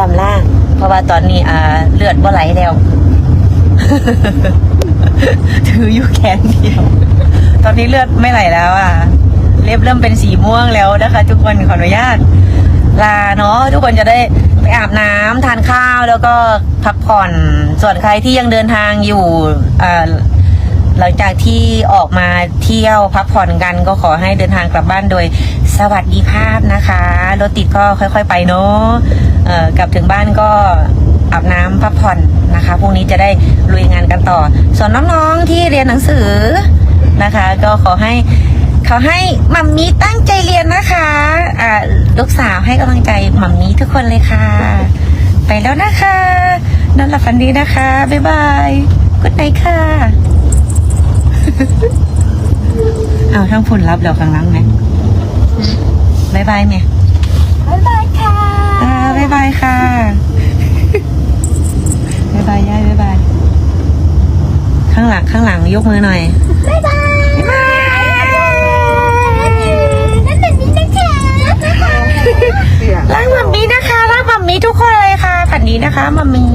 ลำล่าเพราะว่าตอนนี้อ่าเลือดบ่ไหลแล้ว ถืออยู่แขนเดียว ตอนนี้เลือดไม่ไหลแล้วอะ เล็บเริ่มเป็นสีม่วงแล้วนะคะ ทุกคนขออนุญาต ลาเนาะทุกคนจะได้ไปอาบน้ำทานข้าวแล้วก็พักผ่อน ส่วนใครที่ยังเดินทางอยู่อ่า หลังจากที่ออกมาเที่ยวพักผ่อนกันก็ขอให้เดินทางกลับบ้านโดยสวัสดิภาพนะคะรถติดก็ค่อย ๆ ไปเนาะเออกลับถึงบ้านก็อาบน้ำพักผ่อนนะคะพรุ่งนี้จะได้ลุยงานกันต่อ ส่วนน้องๆที่เรียนหนังสือนะคะ ก็ขอให้ขอให้มัมมี่ตั้งใจเรียนนะคะอ่าลูกสาวให้กำลังใจมัมมี่ทุกคนเลยค่ะ ไปแล้วนะคะนอนหลับฝันดีนะคะ บ๊ายบายกุดไนค่ะ ทั้งผลลัพธ์แล้วข้างหลังไหมบายบายไหมบายบายค่ะอ่าบายบายค่ะบายบายย่ายบายบาย ข้างหลังข้างหลังยกมือหน่อยบายบายรักมัมมี่นะคะรักมัมมี่ทุกคนเลยค่ะฝันดีนะคะมัมมี่